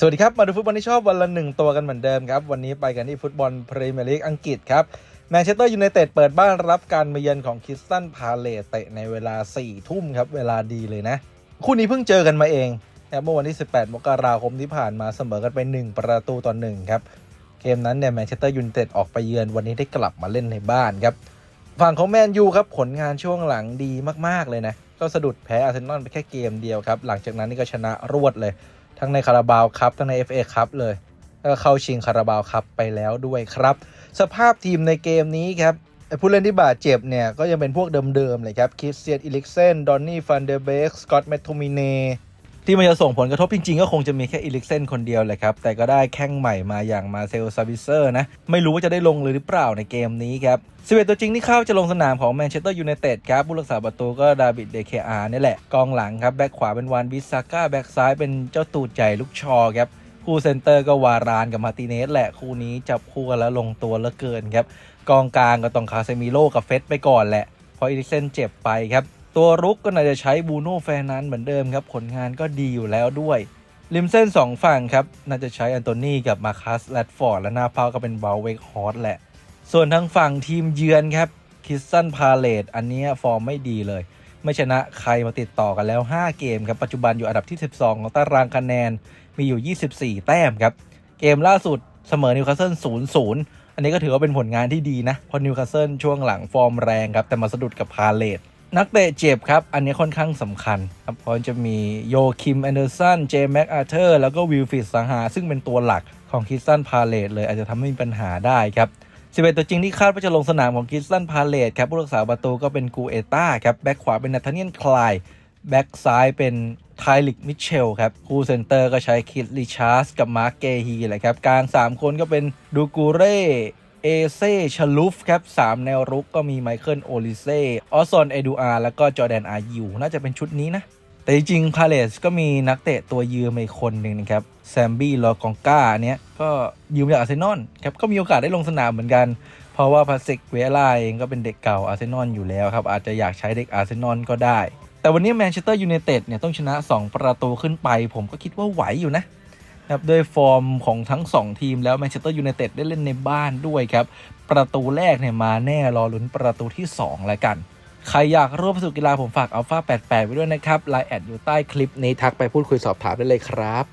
สวัสดีครับ มาดูฟุตบอลที่ชอบวันละหนึ่งตัวกันเหมือนเดิมครับ วันนี้ไปกันที่ฟุตบอลพรีเมียร์ลีกอังกฤษครับแมนเชสเตอร์ยูไนเต็ดเปิดบ้านรับการมาเยือนของคิสตันพาเลตเตะในเวลา 4 ทุ่มครับ เวลาดีเลยนะ คู่นี้เพิ่งเจอกันมาเองเมื่อวันที่ 18 มกราคมที่ผ่านมาเสมอกันไป 1 ประตูต่อ1ครับเกมนั้นเนี่ยแมนเชสเตอร์ยูไนเต็ดออกไปเยือนวันนี้ได้กลับมาเล่นในบ้านครับฝั่งของแมนยูครับผลงานช่วงหลังดีมากๆเลยนะก็สะดุดแพ้อาร์เซนอลไปแค่เกมเดียวครับหลังจากนั้นนี่ก็ชนะรวดเลย ทั้งในคาราบาวครับทั้งใน FA ครับเลยแล้วก็เข้าชิงคาราบาวครับไปแล้วด้วยครับ สภาพทีมในเกมนี้ครับไอ้ผู้เล่นที่บาดเจ็บเนี่ยก็ยังเป็นพวกเดิมๆเลยครับคริสเตียนอิลิกเซนดอนนี่ฟันเดเบกสกอตแมทูมิเน ที่มันจะส่งผลกระทบจริงๆ ก็คงจะมีแค่อิลิกเซนคนเดียวแหละครับ แต่ก็ได้แข้งใหม่มาอย่างมาเซลซาบิเซอร์นะ ไม่รู้ว่าจะได้ลงเลยหรือเปล่าในเกมนี้ครับ11ตัวจริงที่เข้าจะลงสนามของแมนเชสเตอร์ยูไนเต็ดครับ ผู้รักษาประตูก็ดาบิดเดเคอาร์นี่แหละ กองหลังครับ แบ็คขวาเป็นวานบิสซาก้า แบ็คซ้ายเป็นเจ้าตูดใหญ่ลูกชอครับคู่เซนเตอร์ก็วารานกับมาติเนสแหละคู่นี้จับคู่กันแล้วลงตัวเหลือเกินครับกองกลางก็ต้องคาเซมิโลกับเฟสไปก่อนแหละเพราะอิริกเซนเจ็บไปครับ ตัวรุกก็น่าจะใช้บูโน่แฟร์นันเหมือนเดิมครับ ผลงานก็ดีอยู่แล้วด้วยริมเส้น 2 ฝั่งครับ น่าจะใช้อันโตนี่กับมาคัสแรดฟอร์ดและหน้าเป้าก็เป็นเบลเวกฮอสแหละ ส่วนทางฝั่งทีมเยือนครับคิสตันพาเลตอันนี้ฟอร์มไม่ดีเลย ไม่ชนะใครมาติดต่อกันแล้ว 5 เกมครับ ปัจจุบันอยู่อันดับที่ 12 ของตารางคะแนนมีอยู่ 24 แต้มครับ เกมล่าสุดเสมอนิวคาสเซิล0-0 อันนี้ก็ถือว่าเป็นผลงานที่ดีนะเพราะนิวคาสเซิลช่วงหลังฟอร์มแรงครับแต่มาสะดุดกับพาเลต นักเตะเจ็บครับ อันนี้ค่อนข้างสำคัญครับเพราะจะมีโยคิมแอนเดอร์สัน เจมแม็กอาร์เธอร์ แล้วก็วิลฟิดสังหา ซึ่งเป็นตัวหลักของคิสตันพาเลตเลยอาจจะทำให้มีปัญหาได้ครับ11ตัวจริงที่คาดว่าจะลงสนามของคิสตันพาเลตครับผู้รักษาประตูก็เป็นกูเอต้าครับแบ็คขวาเป็นนาธาเนียนคลายแบ็กซ้ายเป็นไทลิกมิเชลครับ คู่เซนเตอร์ก็ใช้คิดลิชาร์สกับมาร์กเกฮีแหละครับ กลาง 3 คนก็เป็นดูกูเร่ เอเซ่ชลูฟครับ3แนวรุกก็มีไมเคิลโอลิเซ่ออสซอนเอดูอาร์แล้วก็จอแดนอายูน่าจะเป็นชุดนี้นะ แต่จริงๆพาเลสก็มีนักเตะตัวยืมอีกคนหนึ่งนะครับแซมบี้ลอกองกาเนี้ยก็ยืมจากอาร์เซนอลครับก็มีโอกาสได้ลงสนามเหมือนกัน เพราะว่าพาสิกเวล่าเองก็เป็นเด็กเก่าอาร์เซนอลอยู่แล้วครับอาจจะอยากใช้เด็กอาร์เซนอลก็ได้ แต่วันนี้แมนเชสเตอร์ยูไนเต็ดเนี่ยต้องชนะ 2 ประตูขึ้นไป ผมก็คิดว่าไหวอยู่นะ นะครับด้วยฟอร์มของทั้ง 2 ทีมแล้วแมนเชสเตอร์ยูไนเต็ดได้เล่นในบ้านด้วยครับ ประตูแรกเนี่ยมาแน่รอลุ้นประตูที่ 2 แล้วกัน ใครอยากร่วมสนุกกีฬาผมฝากอัลฟา88 ไว้ด้วยนะครับไลน์แอดอยู่ใต้คลิปนี้ทักไปพูดคุยสอบถามได้เลยครับ